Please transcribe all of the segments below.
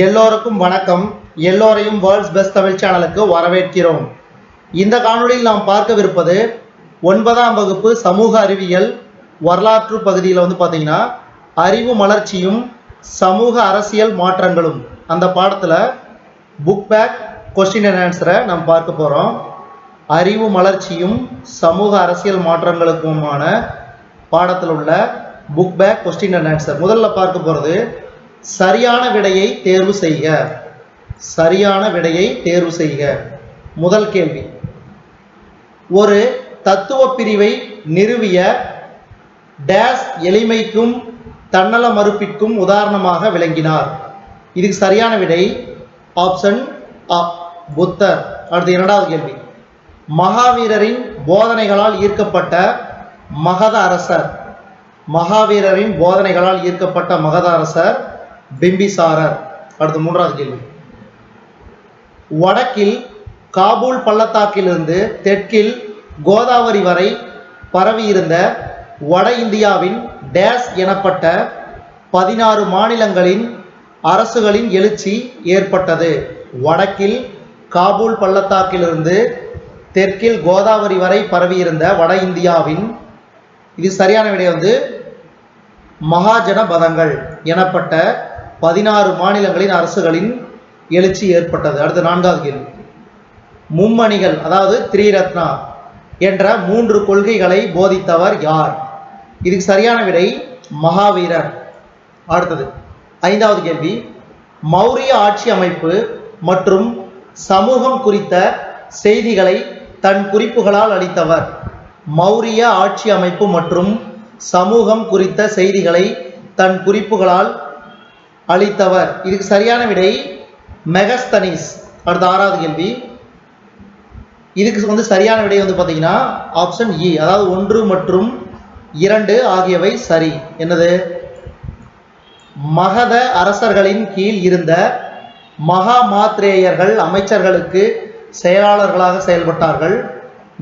எல்லோருக்கும் வணக்கம். எல்லோரையும் வேர்ல்ட்ஸ் பெஸ்ட் தமிழ் சேனலுக்கு வரவேற்கிறோம். இந்த காணொளியில் நாம் பார்க்கவிருப்பது ஒன்பதாம் வகுப்பு சமூக அறிவியல் வரலாற்று பகுதியில் வந்து பார்த்தீங்கன்னா அறிவு மலர்ச்சியும் சமூக அரசியல் மாற்றங்களும். அந்த பாடத்தில் புக் பேக் கொஸ்டின் அண்ட் ஆன்சரை நாம் பார்க்க போகிறோம் அறிவு மலர்ச்சியும் சமூக அரசியல் மாற்றங்களுக்குமான பாடத்தில் உள்ள book back question and answer முதல்ல பார்க்க போகிறது சரியான விடையை தேர்வு செய்க. சரியான விடையை தேர்வு செய்க. முதல் கேள்வி. ஒரு தத்துவ பிரிவை நிறுவிய டேஸ் எளிமைக்கும் தன்னல மறுப்பிற்கும் உதாரணமாக விளங்கினார். இதுக்கு சரியான விடை ஆப்ஷன் அ புத்தர். அடுத்து இரண்டாவது கேள்வி. மகாவீரரின் போதனைகளால் ஈர்க்கப்பட்ட மகத அரசர். மகாவீரரின் போதனைகளால் ஈர்க்கப்பட்ட மகத அரசர் பிம்பிசாரர். அடுத்து மூன்றாவது கேள்வி. வடக்கில் காபூல் பள்ளத்தாக்கிலிருந்து தெற்கில் கோதாவரி வரை பரவியிருந்த வட இந்தியாவின் டேஸ் எனப்பட்ட பதினாறு மாநிலங்களின் அரசுகளின் எழுச்சி ஏற்பட்டது. வடக்கில் காபூல் பள்ளத்தாக்கிலிருந்து தெற்கில் கோதாவரி வரை பரவியிருந்த வட இந்தியாவின் இது சரியான விடை வந்து மகாஜன பதங்கள் எனப்பட்ட பதினாறு மாநிலங்களின் அரசுகளின் எழுச்சி ஏற்பட்டது. அடுத்த நான்காவது கேள்வி. மும்மணிகள் அதாவது த்ரீரத்னா என்ற மூன்று கொள்கைகளை போதித்தவர் யார்? இதுக்கு சரியான விடை மகாவீரர். அடுத்தது ஐந்தாவது கேள்வி. மௌரிய ஆட்சி அமைப்பு மற்றும் சமூகம் குறித்த செய்திகளை தன் குறிப்புகளால் அளித்தவர். மௌரிய ஆட்சி அமைப்பு மற்றும் சமூகம் குறித்த செய்திகளை தன் குறிப்புகளால் அளித்தவர். இதுக்கு சரியான விடை மெகஸ்தனிஸ். அடுத்த ஆறாவது கேள்வி. இதுக்கு வந்து சரியான விடை வந்து பார்த்தீங்கன்னா ஆப்ஷன் இ e, அதாவது ஒன்று மற்றும் இரண்டு ஆகியவை சரி. என்னது? மகத அரசர்களின் கீழ் இருந்த மகா மாத்ரேயர்கள் அமைச்சர்களுக்கு செயலாளர்களாக செயல்பட்டார்கள்.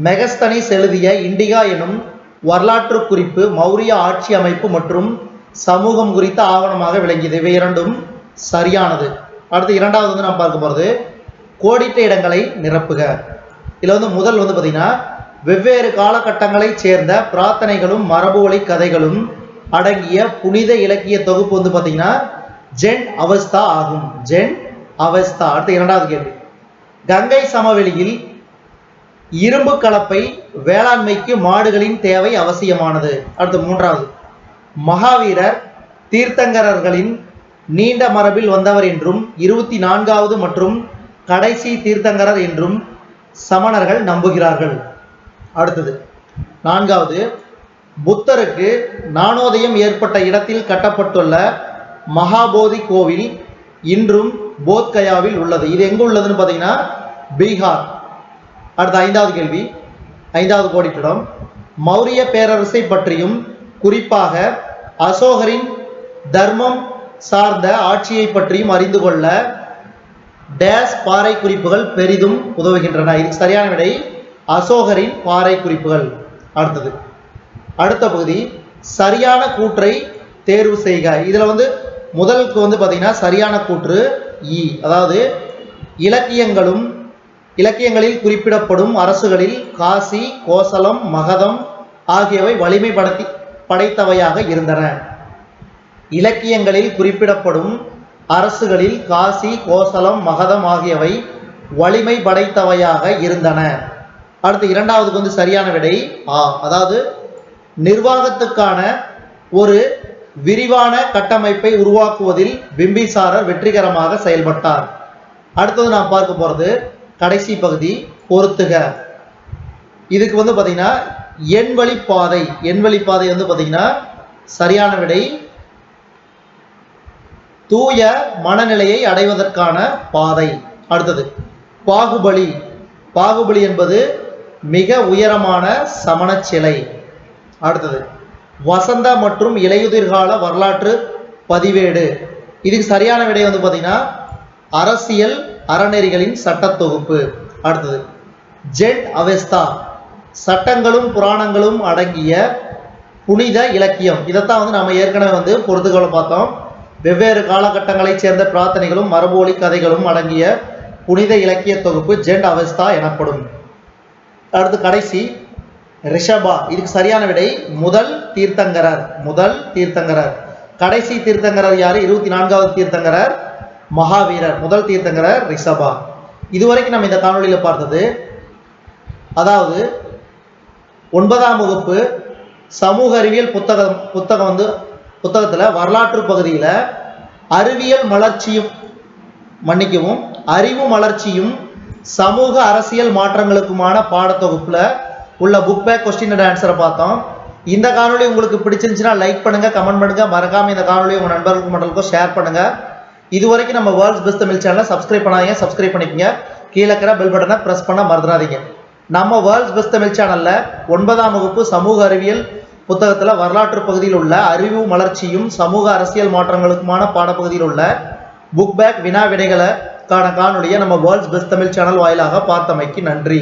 மெகஸ்தனிஸ் எழுதிய இண்டிகா எனும் வரலாற்று குறிப்பு மௌரிய ஆட்சி அமைப்பு மற்றும் சமூகம் குறித்த ஆவணமாக விளங்கியது. இவை இரண்டும் சரியானது. அடுத்து இரண்டாவது வந்து நாம் பார்க்க போகிறது கோடிட்ட இடங்களை நிரப்புக. இதில் வந்து முதல் வந்து பார்த்தீங்கன்னா வெவ்வேறு காலகட்டங்களைச் சேர்ந்த பிரார்த்தனைகளும் மரபுவழி கதைகளும் அடங்கிய புனித இலக்கிய தொகுப்பு வந்து பார்த்தீங்கன்னா ஜென் அவஸ்தா ஆகும். ஜென் அவஸ்தா. அடுத்து இரண்டாவது கேள்வி. கங்கை சமவெளியில் இரும்பு கலப்பை வேளாண்மைக்கு மாடுகளின் தேவை அவசியமானது. அடுத்து மூன்றாவது. மகாவீரர் தீர்த்தங்கரர்களின் நீண்ட மரபில் வந்தவர் என்றும் இருபத்தி நான்காவது மற்றும் கடைசி தீர்த்தங்கரர் என்றும் சமணர்கள் நம்புகிறார்கள். அடுத்தது நான்காவது புத்தருக்கு நாணோதயம் ஏற்பட்ட இடத்தில் கட்டப்பட்டுள்ள மகாபோதி கோவில் இன்றும் போத்கயாவில் உள்ளது. இது எங்கு உள்ளதுன்னு பார்த்தீங்கன்னா பீகார். அடுத்த ஐந்தாவது கேள்வி ஐந்தாவது கோடிப்பிடம். மௌரிய பேரரசை பற்றியும் குறிப்பாக அசோகரின் தர்மம் சார்ந்த ஆட்சியை பற்றியும் அறிந்து கொள்ள டேஸ் பாறை குறிப்புகள் பெரிதும் உதவுகின்றன. இது சரியான விடை அசோகரின் பாறை குறிப்புகள் அடுத்தது. அடுத்த பகுதி சரியான கூற்றை தேர்வு செய்க. இதில் வந்து முதலுக்கு வந்து பார்த்தீங்கன்னா சரியான கூற்று இ. அதாவது இலக்கியங்களும் இலக்கியங்களில் குறிப்பிடப்படும் அரசுகளில் காசி கோசலம் மகதம் ஆகியவை வலிமைப்படுத்தி படைத்தவையாக இருந்தன. இலக்கியங்களில் குறிப்பிடப்படும் அரசுகளில் காசி கோசலம் மகதம் ஆகியவை வலிமை படைத்தவையாக இருந்தன. அடுத்து இரண்டாவதுக்கு வந்து சரியான விடை ஆ. அதாவது நிர்வாகத்துக்கான ஒரு விரிவான கட்டமைப்பை உருவாக்குவதில் பிம்பிசாரர் வெற்றிகரமாக செயல்பட்டார். அடுத்தது நான் பார்க்க போகிறது கடைசி பகுதி பொருத்துக இதுக்கு வந்து பார்த்தீங்கன்னா எண்வழி பாதை. எண்வழி பாதை வந்து பார்த்தீங்கன்னா சரியான விடை தூய மனநிலையை அடைவதற்கான பாதை. அடுத்தது பாகுபலி. பாகுபலி என்பது மிக உயரமான சமண சிலை. அடுத்தது வசந்த மற்றும் இலையுதிர்கால வரலாற்று பதிவேடு. இதுக்கு சரியான விடை வந்து பார்த்தீங்கன்னா அரசியல் அறநெறிகளின் சட்ட தொகுப்பு. அடுத்தது ஜெட் அவெஸ்தா. சட்டங்களும் புராணங்களும் அடங்கிய புனித இலக்கியம். இதைத்தான் வந்து நம்ம ஏற்கனவே வந்து பொறுத்துக்கோளை பார்த்தோம். வெவ்வேறு காலகட்டங்களைச் சேர்ந்த பிரார்த்தனைகளும் மரபொழி கதைகளும் அடங்கிய புனித இலக்கிய தொகுப்பு ஜெண்ட் அவஸ்தா எனப்படும். அடுத்து கடைசி ரிஷபா. இதுக்கு சரியான விடை முதல் தீர்த்தங்கரர் முதல் தீர்த்தங்கரர். கடைசி தீர்த்தங்கரர் யார்? இருபத்தி நான்காவது தீர்த்தங்கரர் மகாவீரர். முதல் தீர்த்தங்கரர் ரிஷபா. இதுவரைக்கும் நம்ம இந்த காணொலியில் பார்த்தது அதாவது ஒன்பதாம் வகுப்பு சமூக அறிவியல் புத்தகம் புத்தகம் வந்து புத்தகத்துல வரலாற்று பகுதியில அறிவியல் மலர்ச்சியும் மன்னிக்கவும் அறிவு மலர்ச்சியும் சமூக அரசியல் மாற்றங்களுக்குமான பாடத்தொகுப்புல உள்ள புக் பேக் கொஸ்டின் அண்ட் ஆன்சரை பார்த்தோம். இந்த காணொலி உங்களுக்கு பிடிச்சிருந்துச்சுன்னா லைக் பண்ணுங்க கமெண்ட் பண்ணுங்க. மறக்காம இந்த காணொலி உங்க நண்பர்களுக்கு மண்டலுக்கும் ஷேர் பண்ணுங்க. இது வரைக்கும் நம்ம வேர்ல்ட்ஸ் பெஸ்ட் தமிழ் சேனலை சப்ஸ்கிரைப் பண்ணாதீங்க சப்ஸ்கிரைப் பண்ணிக்கங்க. கீழே இருக்கிற பெல் பட்டனை ப்ரெஸ் பண்ண மறந்துடாதீங்க. நம்ம வேர்ல்ட்ஸ் பெஸ்ட் தமிழ் சேனல்ல ஒன்பதாம் வகுப்பு சமூக அறிவியல் புத்தகத்துல வரலாற்று பகுதியில் உள்ள அறிவு மலர்ச்சியும் சமூக அரசியல் மாற்றங்களுக்குமான பாடப்பகுதியில் உள்ள புக் பேக் வினா விடைகளுக்கான காணொலியை நம்ம வேர்ல்ட்ஸ் பெஸ்ட் தமிழ் சேனல் வாயிலாக பார்த்தமைக்கு நன்றி.